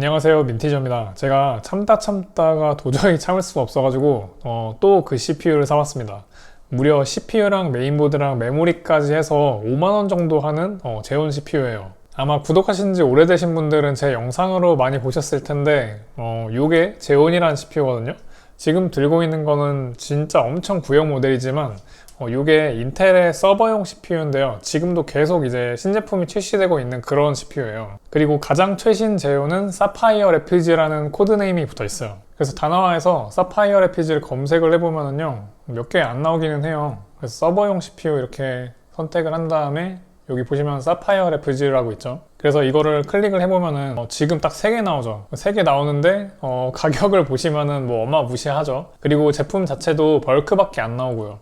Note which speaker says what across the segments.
Speaker 1: 안녕하세요 민티저입니다. 제가 참다 참다가 도저히 참을 수가 없어가지고 어, 또 그 CPU를 사왔습니다. 무려 CPU랑 메인보드랑 메모리까지 해서 5만원 정도 하는 어, 제온 CPU예요. 아마 구독하신 지 오래되신 분들은 제 영상으로 많이 보셨을 텐데 어, 요게 제온이라는 CPU거든요 지금 들고 있는 거는 진짜 엄청 구형 모델이지만 어, 이게 인텔의 서버용 CPU인데요. 지금도 계속 이제 신제품이 출시되고 있는 그런 CPU예요. 그리고 가장 최신 제휴는 사파이어 레피지라는 코드네임이 붙어 있어요. 그래서 다나와에서 사파이어 레피지를 검색을 해보면은요, 몇 개 안 나오기는 해요. 그래서 서버용 CPU 이렇게 선택을 한 다음에 여기 보시면 사파이어 레피지라고 있죠. 그래서 이거를 클릭을 해보면은 어, 지금 딱 3개 나오죠. 3개 나오는데 어, 가격을 보시면은 뭐 어마무시하죠. 그리고 제품 자체도 벌크밖에 안 나오고요.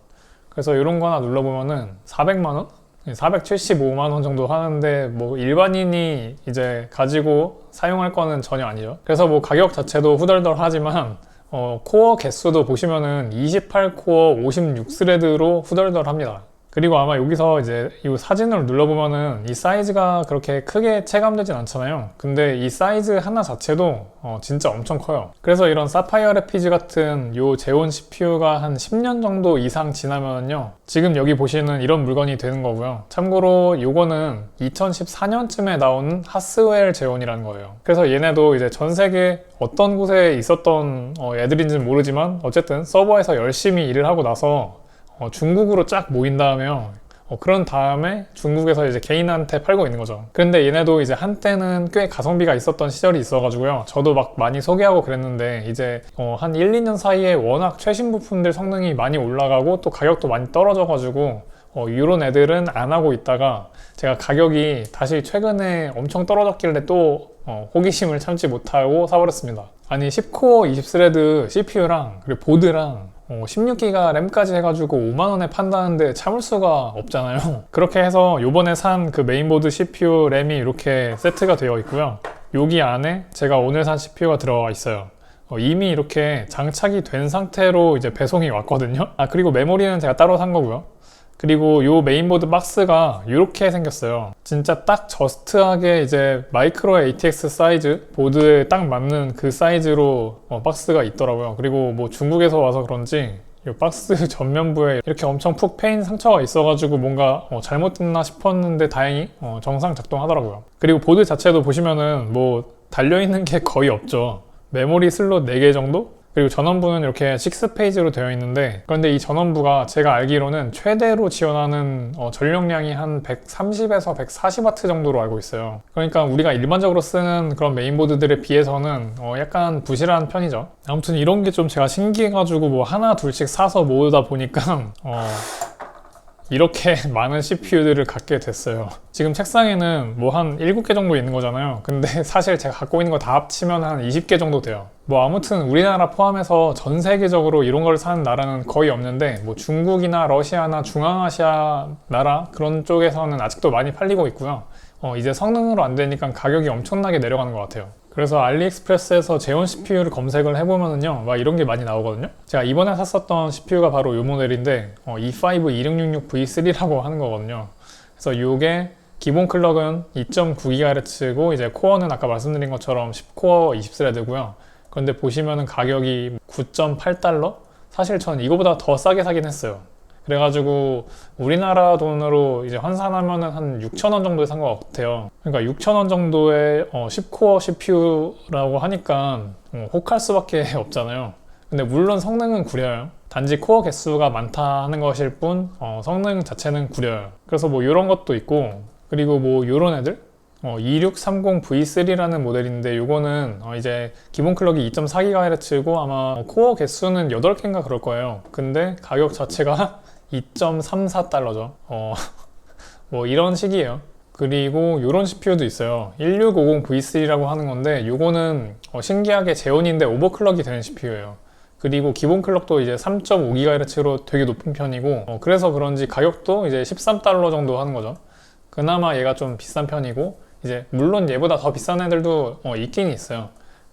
Speaker 1: 그래서 이런 거 하나 눌러보면은 400만원? 475만원 정도 하는데 뭐 일반인이 이제 가지고 사용할 거는 전혀 아니죠. 그래서 뭐 가격 자체도 후덜덜 하지만 어, 코어 개수도 보시면은 28코어 56스레드로 후덜덜 합니다. 그리고 아마 여기서 이제 이 사진을 눌러보면은 이 사이즈가 그렇게 크게 체감되진 않잖아요. 근데 이 사이즈 하나 자체도 어, 진짜 엄청 커요. 그래서 이런 사파이어 레피지 같은 요 제온 CPU가 한 10년 정도 이상 지나면요. 지금 여기 보시는 이런 물건이 되는 거고요. 참고로 요거는 2014년쯤에 나온 하스웰 제온이라는 거예요. 그래서 얘네도 이제 전 세계 어떤 곳에 있었던 어, 애들인지는 모르지만 어쨌든 서버에서 열심히 일을 하고 나서 어, 중국으로 쫙 모인 다음에요. 어, 그런 다음에 중국에서 이제 개인한테 팔고 있는 거죠. 그런데 얘네도 이제 한때는 꽤 가성비가 있었던 시절이 있어가지고요. 저도 막 많이 소개하고 그랬는데 이제 어, 한 1, 2년 사이에 워낙 최신 부품들 성능이 많이 올라가고 또 가격도 많이 떨어져가지고 어, 이런 애들은 안 하고 있다가 제가 가격이 다시 최근에 엄청 떨어졌길래 또 어, 호기심을 참지 못하고 사버렸습니다. 아니 10코어 20스레드 CPU랑 그리고 보드랑 어, 16기가 램까지 해가지고 5만원에 판다는데 참을 수가 없잖아요. 그렇게 해서 요번에 산 그 메인보드 CPU 램이 이렇게 세트가 되어 있고요. 여기 안에 제가 오늘 산 CPU가 들어가 있어요. 어, 이미 이렇게 장착이 된 상태로 이제 배송이 왔거든요. 아 그리고 메모리는 제가 따로 산 거고요 그리고 요 메인보드 박스가 이렇게 생겼어요. 진짜 딱 저스트하게 이제 마이크로 ATX 사이즈 보드에 딱 맞는 그 사이즈로 어, 박스가 있더라고요. 그리고 뭐 중국에서 와서 그런지 이 박스 전면부에 이렇게 엄청 푹 패인 상처가 있어가지고 뭔가 어, 잘못됐나 싶었는데 다행히 어, 정상 작동하더라고요. 그리고 보드 자체도 보시면은 뭐 달려있는 게 거의 없죠. 메모리 슬롯 4개 정도? 그리고 전원부는 이렇게 6페이지로 되어 있는데 그런데 이 전원부가 제가 알기로는 최대로 지원하는 어, 전력량이 한 130에서 140W 정도로 알고 있어요. 그러니까 우리가 일반적으로 쓰는 그런 메인보드들에 비해서는 어, 약간 부실한 편이죠. 아무튼 이런 게 좀 제가 신기해가지고 뭐 하나 둘씩 사서 모으다 보니까 어, 이렇게 많은 CPU들을 갖게 됐어요. 지금 책상에는 뭐 한 7개 정도 있는 거잖아요. 근데 사실 제가 갖고 있는 거 다 합치면 한 20개 정도 돼요. 뭐 아무튼 우리나라 포함해서 전 세계적으로 이런 걸 사는 나라는 거의 없는데 뭐 중국이나 러시아나 중앙아시아 나라 그런 쪽에서는 아직도 많이 팔리고 있고요. 어, 이제 성능으로 안 되니까 가격이 엄청나게 내려가는 것 같아요. 그래서 알리익스프레스에서 제온 CPU를 검색을 해보면은요 막 이런 게 많이 나오거든요. 제가 이번에 샀었던 CPU가 바로 이 모델인데 어, E5 2666V3라고 하는 거거든요. 그래서 이게 기본 클럭은 2.9GHz고 이제 코어는 아까 말씀드린 것처럼 10코어 20스레드고요. 그런데 보시면은 가격이 9.8달러? 사실 저는 이거보다 더 싸게 사긴 했어요 그래가지고 우리나라 돈으로 이제 환산하면은 한 6,000원 정도에 산 것 같아요. 그러니까 6,000원 정도의 어, 10코어 CPU라고 하니까 어, 혹할 수밖에 없잖아요. 근데 물론 성능은 구려요. 단지 코어 개수가 많다 하는 것일 뿐 어, 성능 자체는 구려요. 그래서 뭐 이런 것도 있고 그리고 뭐 이런 애들 어, 2630V3라는 모델인데 이거는 어, 이제 기본 클럭이 2.4GHz고 아마 코어 개수는 8개인가 그럴 거예요. 근데 가격 자체가 2.34달러죠. 어, 뭐 이런 식이에요. 그리고 이런 CPU도 있어요. 1650V3라고 하는 건데 이거는 어, 신기하게 제온인데 오버클럭이 되는 CPU예요. 그리고 기본 클럭도 이제 3.5GHz로 되게 높은 편이고 어, 그래서 그런지 가격도 이제 13달러 정도 하는 거죠. 그나마 얘가 좀 비싼 편이고 이제 물론 얘보다 더 비싼 애들도 어, 있긴 있어요.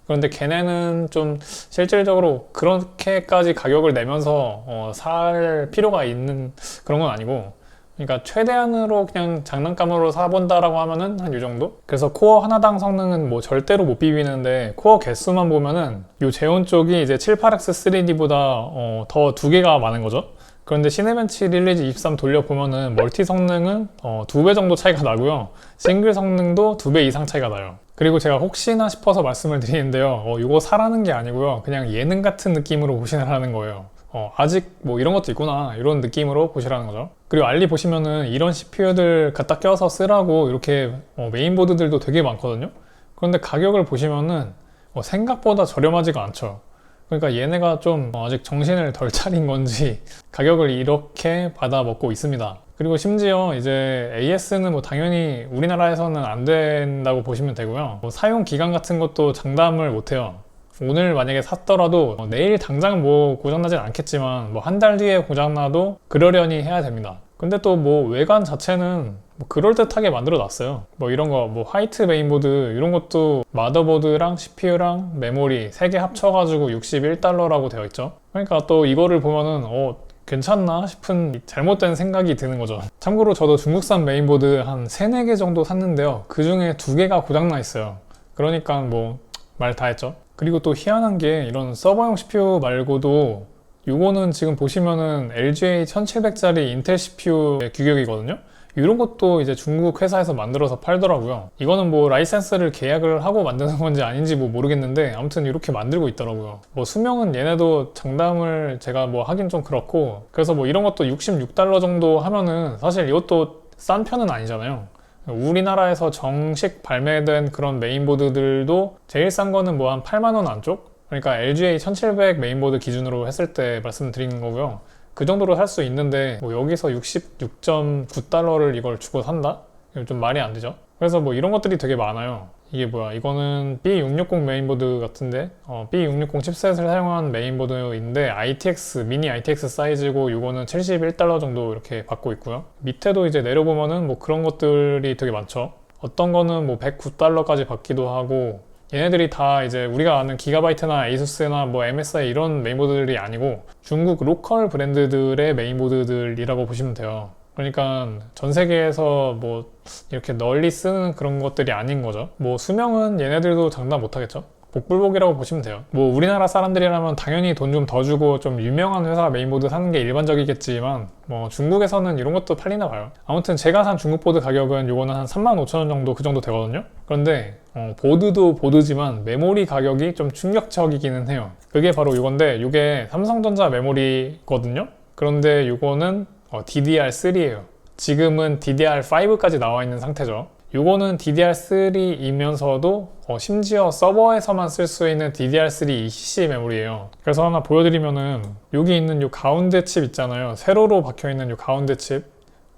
Speaker 1: 그런데 걔네는 좀 실질적으로 그렇게까지 가격을 내면서 어, 살 필요가 있는 그런 건 아니고 그러니까 최대한으로 그냥 장난감으로 사본다라고 하면은 한 이 정도? 그래서 코어 하나당 성능은 뭐 절대로 못 비비는데 코어 개수만 보면은 요 제온 쪽이 이제 78X 3D보다 어, 더 두 개가 많은 거죠. 그런데 시네벤치 릴리즈 23 돌려보면은 멀티 성능은 어, 두 배 정도 차이가 나고요. 싱글 성능도 두 배 이상 차이가 나요. 그리고 제가 혹시나 싶어서 말씀을 드리는데요. 어, 이거 사라는 게 아니고요. 그냥 예능 같은 느낌으로 보시라는 거예요. 어, 아직 뭐 이런 것도 있구나 이런 느낌으로 보시라는 거죠 그리고 알리 보시면은 이런 CPU들 갖다 껴서 쓰라고 이렇게 어, 메인보드들도 되게 많거든요 그런데 가격을 보시면은 어, 생각보다 저렴하지가 않죠 그러니까 얘네가 좀 어, 아직 정신을 덜 차린 건지 가격을 이렇게 받아 먹고 있습니다 그리고 심지어 이제 AS는 뭐 당연히 우리나라에서는 안 된다고 보시면 되고요. 뭐 사용 기간 같은 것도 장담을 못 해요. 오늘 만약에 샀더라도 어, 내일 당장 뭐 고장나진 않겠지만 뭐 한 달 뒤에 고장나도 그러려니 해야 됩니다. 근데 또 뭐 외관 자체는 뭐 그럴듯하게 만들어 놨어요. 뭐 이런 거 뭐 화이트 메인보드 이런 것도 마더보드랑 CPU랑 메모리 3개 합쳐가지고 61달러라고 되어 있죠. 그러니까 또 이거를 보면은 어 괜찮나 싶은 잘못된 생각이 드는 거죠. 참고로 저도 중국산 메인보드 한 3, 4개 정도 샀는데요. 그 중에 2개가 고장나 있어요. 그러니까 뭐 말 다 했죠. 그리고 또 희한한 게 이런 서버용 CPU 말고도 이거는 지금 보시면은 LGA 1700짜리 인텔 CPU의 규격이거든요. 이런 것도 이제 중국 회사에서 만들어서 팔더라고요. 이거는 뭐 라이센스를 계약을 하고 만드는 건지 아닌지 뭐 모르겠는데 아무튼 이렇게 만들고 있더라고요. 뭐 수명은 얘네도 장담을 제가 뭐 하긴 좀 그렇고 그래서 뭐 이런 것도 66달러 정도 하면은 사실 이것도 싼 편은 아니잖아요. 우리나라에서 정식 발매된 그런 메인보드들도 제일 싼 거는 뭐 한 8만원 안쪽? 그러니까 LGA 1700 메인보드 기준으로 했을 때 말씀드리는 거고요. 그 정도로 살 수 있는데 뭐 여기서 66.9달러를 이걸 주고 산다? 이거 좀 말이 안 되죠. 그래서 뭐 이런 것들이 되게 많아요. 이게 뭐야? 이거는 B660 메인보드 같은데 어, B660 칩셋을 사용한 메인보드인데 ITX 미니 ITX 사이즈고 이거는 71달러 정도 이렇게 받고 있고요. 밑에도 이제 내려보면은 뭐 그런 것들이 되게 많죠. 어떤 거는 뭐 109달러까지 받기도 하고 얘네들이 다 이제 우리가 아는 기가바이트나 에이수스나 뭐 MSI 이런 메인보드들이 아니고 중국 로컬 브랜드들의 메인보드들이라고 보시면 돼요. 그러니까 전 세계에서 뭐 이렇게 널리 쓰는 그런 것들이 아닌 거죠. 뭐 수명은 얘네들도 장담 못 하겠죠. 복불복이라고 보시면 돼요. 뭐 우리나라 사람들이라면 당연히 돈 좀 더 주고 좀 유명한 회사 메인보드 사는 게 일반적이겠지만 뭐 중국에서는 이런 것도 팔리나 봐요. 아무튼 제가 산 중국 보드 가격은 요거는 한 3만 5천 원 정도 그 정도 되거든요. 그런데 어, 보드도 보드지만 메모리 가격이 좀 충격적이기는 해요. 그게 바로 이건데 이게 삼성전자 메모리거든요. 그런데 이거는 어, DDR3예요. 지금은 DDR5까지 나와 있는 상태죠. 이거는 DDR3이면서도 어, 심지어 서버에서만 쓸 수 있는 DDR3 ECC 메모리예요. 그래서 하나 보여드리면은 여기 있는 이 가운데 칩 있잖아요. 세로로 박혀 있는 이 가운데 칩.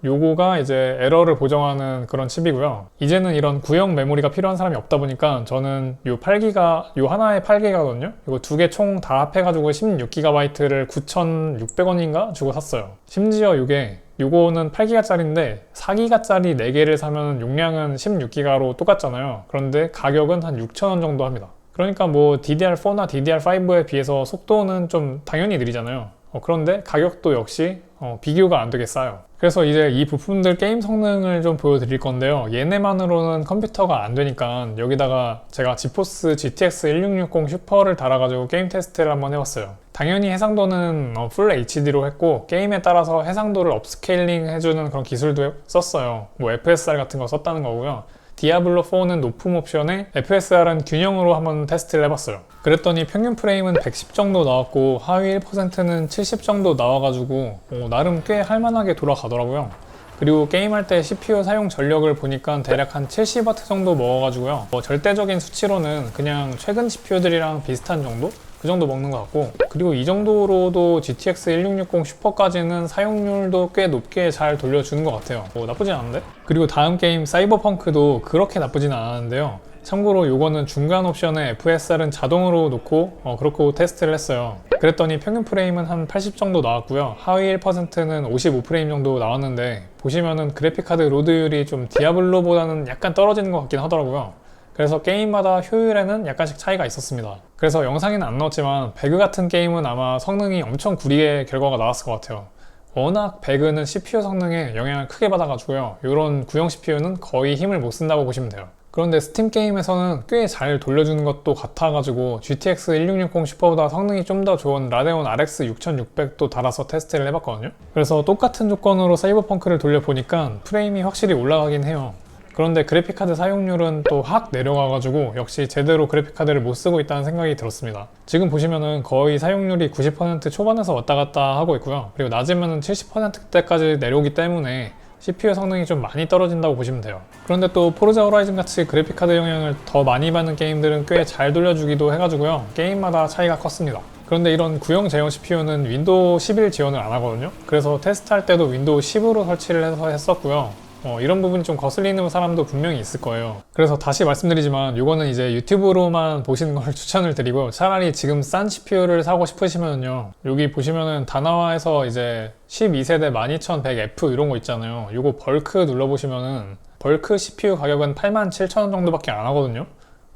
Speaker 1: 요거가 이제 에러를 보정하는 그런 칩이고요. 이제는 이런 구형 메모리가 필요한 사람이 없다 보니까 저는 요 8기가, 요 하나에 8기가거든요. 이거 두 개 총 다 합해가지고 16GB를 9,600원인가 주고 샀어요. 심지어 이게 요거는 8기가짜리인데 4기가짜리 4개를 사면 용량은 16기가로 똑같잖아요. 그런데 가격은 한 6,000원 정도 합니다. 그러니까 뭐 DDR4나 DDR5에 비해서 속도는 좀 당연히 느리잖아요. 어, 그런데 가격도 역시 어, 비교가 안 되게 싸요. 그래서 이제 이 부품들 게임 성능을 좀 보여드릴 건데요. 얘네만으로는 컴퓨터가 안 되니까 여기다가 제가 지포스 GTX 1660 슈퍼를 달아가지고 게임 테스트를 한번 해봤어요. 당연히 해상도는 어, 풀 HD로 했고 게임에 따라서 해상도를 업스케일링 해주는 그런 기술도 썼어요. 뭐 FSR 같은 거 썼다는 거고요. 디아블로 4는 높음 옵션에 FSR은 균형으로 한번 테스트를 해봤어요. 그랬더니 평균 프레임은 110 정도 나왔고 하위 1%는 70 정도 나와가지고 어, 나름 꽤 할만하게 돌아가더라고요. 그리고 게임할 때 CPU 사용 전력을 보니까 대략 한 70W 정도 먹어가지고요. 뭐 절대적인 수치로는 그냥 최근 CPU들이랑 비슷한 정도? 그 정도 먹는 것 같고 그리고 이 정도로도 GTX 1660 슈퍼까지는 사용률도 꽤 높게 잘 돌려주는 것 같아요. 뭐 나쁘진 않은데? 그리고 다음 게임 사이버펑크도 그렇게 나쁘진 않았는데요. 참고로 이거는 중간 옵션에 FSR은 자동으로 놓고 어, 그렇고 테스트를 했어요. 그랬더니 평균 프레임은 한 80 정도 나왔고요. 하위 1%는 55프레임 정도 나왔는데 보시면은 그래픽카드 로드율이 좀 디아블로보다는 약간 떨어지는 것 같긴 하더라고요 그래서 게임마다 효율에는 약간씩 차이가 있었습니다. 그래서 영상에는 안 넣었지만 배그 같은 게임은 아마 성능이 엄청 구리게 결과가 나왔을 것 같아요. 워낙 배그는 CPU 성능에 영향을 크게 받아가지고요. 이런 구형 CPU는 거의 힘을 못 쓴다고 보시면 돼요. 그런데 스팀 게임에서는 꽤 잘 돌려주는 것도 같아가지고 GTX 1660 슈퍼보다 성능이 좀 더 좋은 라데온 RX 6600도 달아서 테스트를 해봤거든요. 그래서 똑같은 조건으로 사이버펑크를 돌려보니까 프레임이 확실히 올라가긴 해요. 그런데 그래픽카드 사용률은 또 확 내려가가지고 역시 제대로 그래픽카드를 못 쓰고 있다는 생각이 들었습니다. 지금 보시면은 거의 사용률이 90% 초반에서 왔다 갔다 하고 있고요. 그리고 낮으면은 70%대까지 내려오기 때문에 CPU 성능이 좀 많이 떨어진다고 보시면 돼요. 그런데 또 포르자 호라이즌 같이 그래픽카드 영향을 더 많이 받는 게임들은 꽤 잘 돌려주기도 해가지고요. 게임마다 차이가 컸습니다. 그런데 이런 구형 제형 CPU는 윈도우 11 지원을 안 하거든요. 그래서 테스트할 때도 윈도우 10으로 설치를 해서 했었고요. 어, 이런 부분이 좀 거슬리는 사람도 분명히 있을 거예요. 그래서 다시 말씀드리지만 이거는 이제 유튜브로만 보시는 걸 추천을 드리고 차라리 지금 싼 CPU를 사고 싶으시면요. 여기 보시면은 다나와에서 이제 12세대 12100F 이런 거 있잖아요. 이거 벌크 눌러보시면은 벌크 CPU 가격은 87,000원 정도밖에 안 하거든요.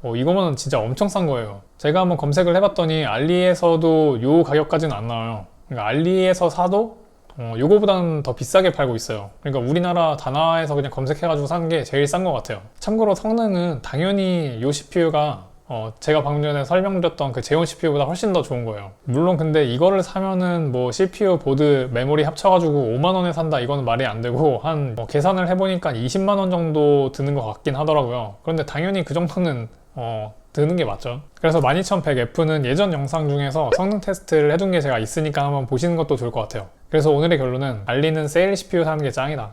Speaker 1: 어, 이거면 진짜 엄청 싼 거예요. 제가 한번 검색을 해봤더니 알리에서도 요 가격까지는 안 나와요. 그러니까 알리에서 사도 어, 요거보다는 더 비싸게 팔고 있어요. 그러니까 우리나라 다나에서 그냥 검색해가지고 사는 게 제일 싼 것 같아요. 참고로 성능은 당연히 요 CPU가 어, 제가 방금 전에 설명드렸던 그 제온 CPU보다 훨씬 더 좋은 거예요. 물론 근데 이거를 사면은 뭐 CPU, 보드, 메모리 합쳐가지고 5만원에 산다 이거는 말이 안 되고 한뭐 계산을 해보니까 20만원 정도 드는 것 같긴 하더라고요. 그런데 당연히 그 정도는 어, 드는 게 맞죠. 그래서 12100F는 예전 영상 중에서 성능 테스트를 해둔 게 제가 있으니까 한번 보시는 것도 좋을 것 같아요. 그래서 오늘의 결론은 알리는 세일 CPU 사는 게 짱이다.